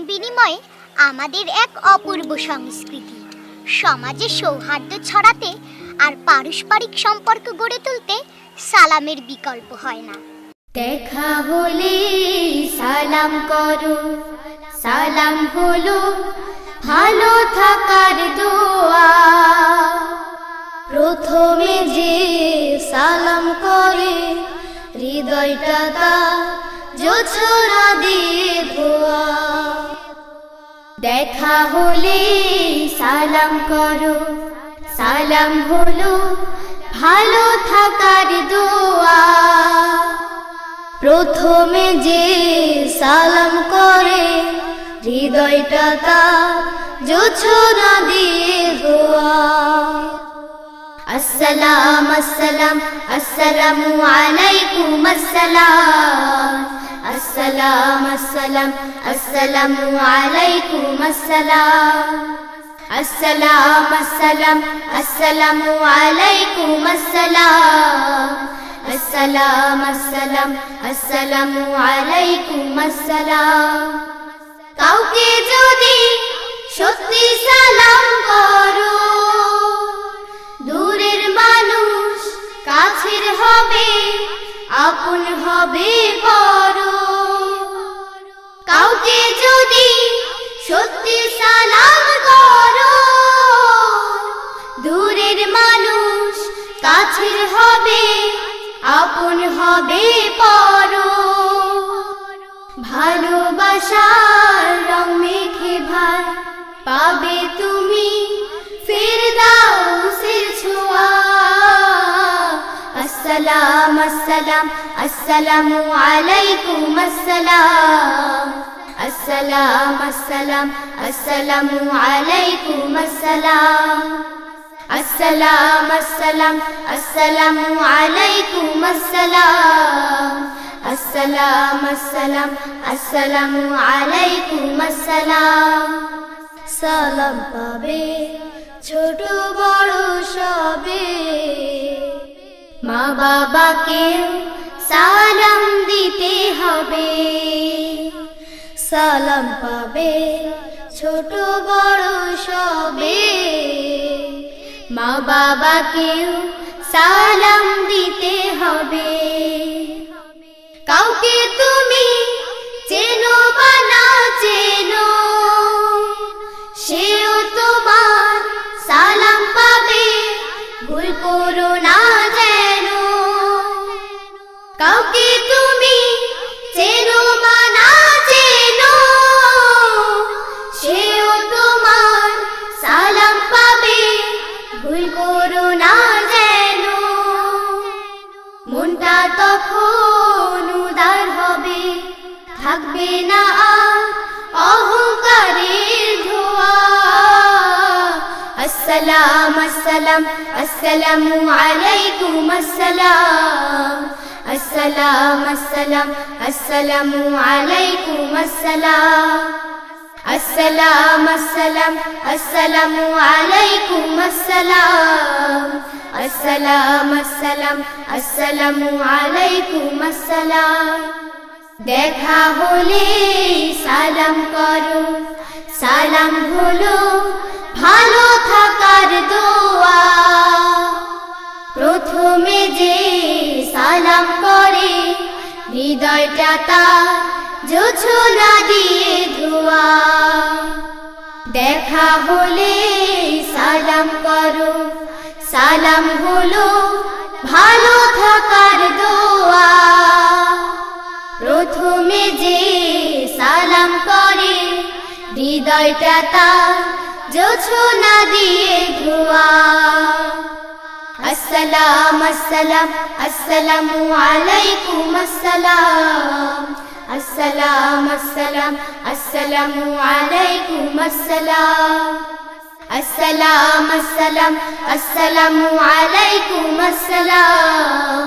বিনিময়ে আমাদের এক অপূর্ব সংস্কৃতি। সমাজে সৌহার্দ্য ছড়াতে আর পারস্পরিক সম্পর্ক গড়ে তুলতে সালামের বিকল্প হয় না। দেখা হলে সালাম করো, সালাম হলো ভালো থাকার দোয়া। প্রথমে যে সালাম করে, হৃদয়টা তা জোছরা দিয়ে ধোয়া। দেখা হলে সালাম করো। সালাম হলো ভালো থাকার দোয়া। প্রথমে যে সালাম করে, হৃদয়টা তা জোছনা দিয়ে ধোয়া। আসসালাম আসসালাম, আসসালামু আলাইকুম, আসসালাম। আসসালাম আসসালাম আসসালামু আলাইকুম আসসালাম আসসালাম আসসালাম আসসালামু আলাইকুম আসসালাম আসসালাম আসসালাম আসসালামু আলাইকুম আসসালাম কাউকে যদি সত্যি সালাম করো, দূরের মানুষ কাছের হবে, আপন হবে বড়। কাউকে যদি সত্যি সালাম করো, দূরের মানুষ কাছের হবে, আপন হবে পরো। ভালোবাসার রং মেখে ভাই পাবে তুমি আসসালাম আসসালাম, আসসালামু আলাইকুম, আসসালাম। আসসালাম আসসালাম, আসসালামু আলাইকুম, আসসালাম। আসসালাম আসসালাম, আসসালামু আলাইকুম, আসসালাম। আসসালাম আসসালাম, আসসালামু আলাইকুম, আসসালাম। সালাম পাবে ছোট বড় মা বাবাকে সালাম দিতে হবে। সালাম পাবে ছোট বড় সবে। মা বাবাকেও সালাম দিতে হবে। কাউকে তুমি চেনো থাকবে না আর অহংকারের ধোয়া। আসসালাম আসসালাম, আসসালামু আলাইকুম, আসসালাম। আসসালাম আসসালাম, আসসালামু আলাইকুম, আসসালাম। আসসালাম আসসালাম, আসসালামু আলাইকুম, আসসালাম। আসসালাম আসসালাম, আসসালামু আলাইকুম, আসসালাম। দেখা হলে সালাম করো, সালাম হলো ভালো থাকার দোয়া। প্রথমে যে সালাম করে, হৃদয়টা তার দিয়ে ধোয়া। দেখা হলে সালাম করো, সালাম হলো ভালো থাকার দোয়া। প্রথমে যে সালাম করে। হৃদয়টা তার জোছনা দিয়ে ধোয়া। আসসালাম আসসালাম, আসসালামু আলাইকুম, আসসালাম। আসসালাম আসসালাম, আসসালামু আলাইকুম, আসসালাম। আসসালাম আসসালাম, আসসালামু আলাইকুম, আসসালাম।